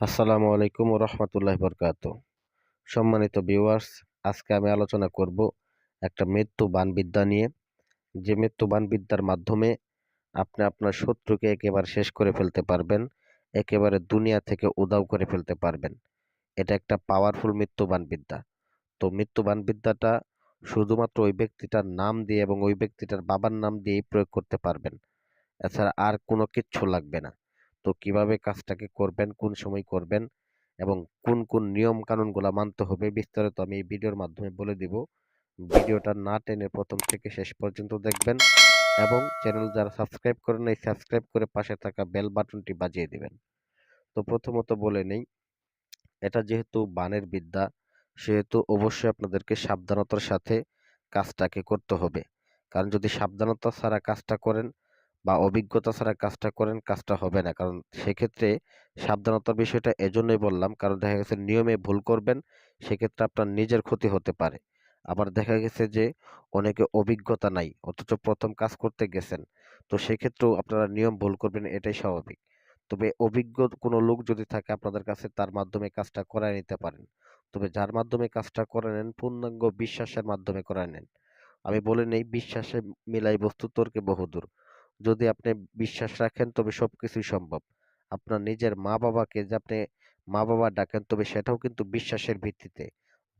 আসসালামু আলাইকুম রহমতুল্লাহ বরকাত। সম্মানিত ভিউয়ার্স, আজকে আমি আলোচনা করব একটা মৃত্যু বানবিদ্যা নিয়ে। যে মৃত্যু বানবিদ্যার মাধ্যমে আপনি আপনার শত্রুকে একেবারে শেষ করে ফেলতে পারবেন, একেবারে দুনিয়া থেকে উদাও করে ফেলতে পারবেন। এটা একটা পাওয়ারফুল মৃত্যু বানবিদ্যা তো মৃত্যু বানবিদ্যাটা শুধুমাত্র ওই ব্যক্তিটার নাম দিয়ে এবং ওই ব্যক্তিটার বাবার নাম দিয়েই প্রয়োগ করতে পারবেন। এছাড়া আর কোনো কিচ্ছু লাগবে না। তো কীভাবে কাজটাকে করবেন, কোন সময় করবেন এবং কোন কোন নিয়ম কানুনগুলো মানতে হবে বিস্তারিত আমি এই ভিডিওর মাধ্যমে বলে দিব। ভিডিওটা না টেনে প্রথম থেকে শেষ পর্যন্ত দেখবেন এবং চ্যানেল যারা সাবস্ক্রাইব করেন এই সাবস্ক্রাইব করে পাশে থাকা বেল বাটনটি বাজিয়ে দিবেন। তো প্রথমত বলে নেই, এটা যেহেতু বানের বিদ্যা, সেহেতু অবশ্যই আপনাদেরকে সাবধানতার সাথে কাজটাকে করতে হবে। কারণ যদি সাবধানতা ছাড়া কাজটা করেন বা অভিজ্ঞতা ছাড়া কাজটা করেন, কাজটা হবে না। কারণ সেক্ষেত্রে সাবধানতার বিষয়টা এজন্যই বললাম। কারণ দেখা গেছে নিয়মে ভুল করবেন, সেক্ষেত্রে আপনার নিজের ক্ষতি হতে পারে। আবার দেখা গেছে যে অনেকে অভিজ্ঞতা নাই, অথচ প্রথম কাজ করতে গেছেন। তো সেক্ষেত্রেও আপনারা নিয়ম ভুল করবেন, এটাই স্বাভাবিক। তবে অভিজ্ঞ কোনো লোক যদি থাকে আপনাদের কাছে, তার মাধ্যমে কাজটা করায় নিতে পারেন। তবে যার মাধ্যমে কাজটা করে নেন, পূর্ণাঙ্গ বিশ্বাসের মাধ্যমে করায় নেন। আমি বলে নেই, বিশ্বাসে মিলাই বস্তু, তর্কে বহুদূর। যদি আপনি বিশ্বাস রাখেন, তবে সব কিছুই সম্ভব। আপনার নিজের মা বাবাকে যে আপনি মা বাবা ডাকেন, তবে সেটাও কিন্তু বিশ্বাসের ভিত্তিতে।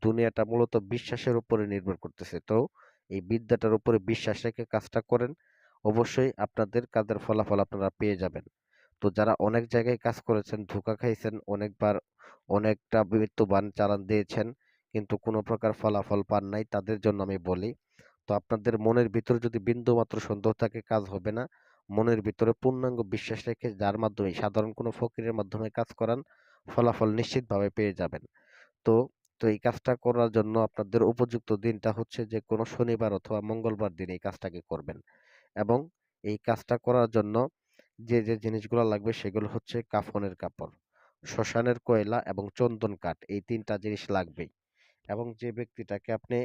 দুনিয়াটা মূলত বিশ্বাসের উপরে নির্ভর করতেছে। তো এই বিদ্যাটার উপরে বিশ্বাস রেখে কাজটা করেন, অবশ্যই আপনাদের কাজের ফলাফল আপনারা পেয়ে যাবেন। তো যারা অনেক জায়গায় কাজ করেছেন, ধোঁকা খাইছেন, অনেকবার অনেকটা মৃত্যুবান চালান দিয়েছেন, কিন্তু কোনো প্রকার ফলাফল পান নাই, তাদের জন্য আমি বলি তো আপনাদের মনের ভিতরে যদি বিন্দুমাত্র সন্দেহ থাকে, কাজ হবে না। মনের ভিতরে পূর্ণাঙ্গ বিশ্বাস রেখে যার মাধ্যমে, সাধারণ কোনো ফকিরের মাধ্যমে কাজ করান, ফলাফল নিশ্চিতভাবে পেয়ে যাবেন। তো তো এই কাজটা করার জন্য আপনাদের উপযুক্ত দিনটা হচ্ছে যে, কোনো শনিবার অথবা মঙ্গলবার দিন এই কাজটাকে করবেন। এবং এই কাজটা করার জন্য যে যে জিনিসগুলো লাগবে সেগুলো হচ্ছে কাফনের কাপড়, শ্মশানের কয়লা এবং চন্দন কাঠ, এই তিনটা জিনিস লাগবেই। এবং যে ব্যক্তিটাকে আপনি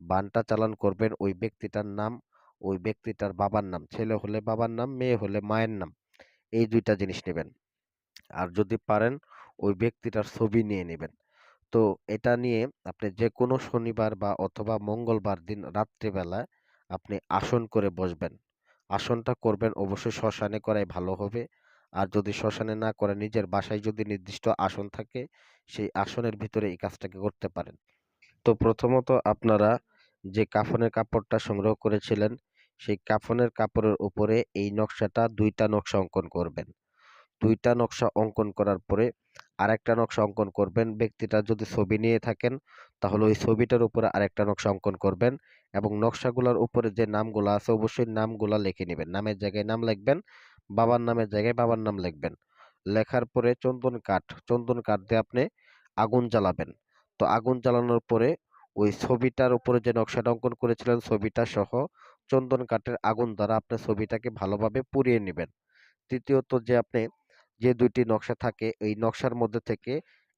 বানটা চালান করবেন ওই ব্যক্তিটার নাম, ওই ব্যক্তিটার বাবার নাম, ছেলে হলে বাবার নাম, মেয়ে হলে মায়ের নাম, এই দুইটা জিনিস নেবেন। আর যদি পারেন ওই ব্যক্তিটার ছবি নিয়ে নেবেন। তো এটা নিয়ে আপনি যে কোনো শনিবার বা অথবা মঙ্গলবার দিন রাত্রিবেলা আপনি আসন করে বসবেন। আসনটা করবেন অবশ্যই শ্মশানে করাই ভালো হবে। আর যদি শ্মশানে না করে নিজের বাসায় যদি নির্দিষ্ট আসন থাকে, সেই আসনের ভিতরে এই কাজটাকে করতে পারেন। তো প্রথমত আপনারা যে কাফনের কাপড়টা সংগ্রহ করেছিলেন, সেই কাফনের কাপড়ের উপরে এই নকশাটা দুইটা নকশা অঙ্কন করবেন। দুইটা নকশা অঙ্কন করার পরে আরেকটা নকশা অঙ্কন করবেন। ব্যক্তিটা যদি ছবি নিয়ে থাকেন, তাহলে ওই ছবিটার উপরে আরেকটা নকশা অঙ্কন করবেন এবং নকশাগুলোর উপরে যে নামগুলো আছে, অবশ্যই নামগুলো লিখে নেবেন। নামের জায়গায় নাম লিখবেন, বাবার নামের জায়গায় বাবার নাম লিখবেন। লেখার পরে চন্দন কাঠ চন্দন কাঠ দিয়ে আপনি আগুন জ্বালাবেন। তো আগুন জ্বালানোর পরে ওই ছবিটার উপরে যে নকশাটা অঙ্কন করেছিলেন ছবিটা সহ চন্দন কাঠের আগুন দ্বারা আপনি ছবিটাকে ভালোভাবে পুড়িয়ে নেবেন। তৃতীয়ত যে আপনি যে দুইটি নকশা থাকে, এই নকশার মধ্যে থেকে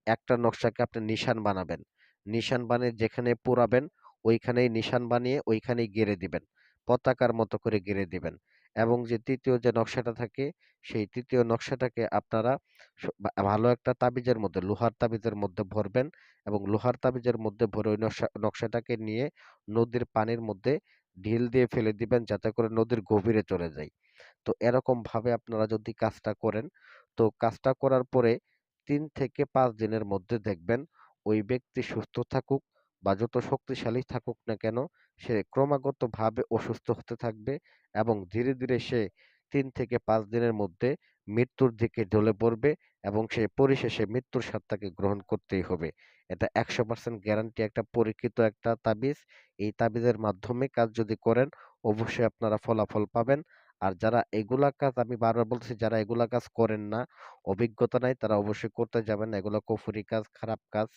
একটা নকশাকে আপনি নিশান বানাবেন। নিশান বানিয়ে যেখানে পোড়াবেন, ওইখানেই নিশান বানিয়ে ওইখানেই গেড়ে দিবেন, পতাকার মতো করে গেড়ে দিবেন। এবং যে তৃতীয় যে নকশাটা থাকে, সেই তৃতীয় নকশাটাকে আপনারা ভালো একটা তাবিজের মধ্যে, লোহার তাবিজের মধ্যে ভরবেন এবং লোহার তাবিজের মধ্যে ভরে ওই নকশা, নকশাটাকে নিয়ে নদীর পানির মধ্যে ঢিল দিয়ে ফেলে দিবেন যাতে করে নদীর গভীরে চলে যায়। তো এরকম ভাবে আপনারা যদি কাজটা করেন, তো কাজটা করার পরে তিন থেকে পাঁচ দিনের মধ্যে দেখবেন ওই ব্যক্তি সুস্থ থাকুক বা যত শক্তিশালী থাকুক না কেন, সে ক্রমাগতভাবে অসুস্থ হতে থাকবে এবং ধীরে ধীরে সে তিন থেকে পাঁচ দিনের মধ্যে মৃত্যুর দিকে ঢলে পড়বে এবং সে পরিশেষে মৃত্যুর স্বাদ তাকে গ্রহণ করতেই হবে। এটা একশো পার্সেন্ট গ্যারান্টি একটা পরীক্ষিত একটা তাবিজ। এই তাবিজের মাধ্যমে কাজ যদি করেন, অবশ্যই আপনারা ফলাফল পাবেন। আর যারা এগুলা কাজ, আমি বারবার বলতেছি, যারা এগুলা কাজ করেন না, অভিজ্ঞতা নাই, তারা অবশ্যই করতে যাবেন। এগুলো কুফরি কাজ, খারাপ কাজ।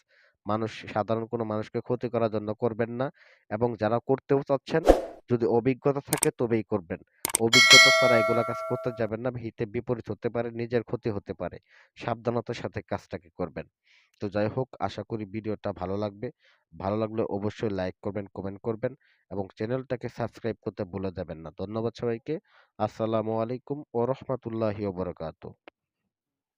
মানুষ সাধারণ কোনো মানুষকে ক্ষতি করার জন্য করবেন না এবং যারা করতেও চাচ্ছেন, যদি অভিজ্ঞতা থাকে তবেই করবেন। অভিজ্ঞতা ছাড়া এগুলা কাজ করতে যাবেন না, হিতে বিপরীত হতে পারে, নিজের ক্ষতি হতে পারে। সাবধানতার সাথে কাজটাকে করবেন। তো যাই হোক, আশা করি ভিডিওটা ভালো লাগবে। ভালো লাগলে অবশ্যই লাইক করবেন, কমেন্ট করবেন এবং চ্যানেলটাকে সাবস্ক্রাইব করতে ভুলে যাবেন না। ধন্যবাদ সবাইকে। আসসালামু আলাইকুম ও রহমতুল্লাহি ওবরাকাতুহ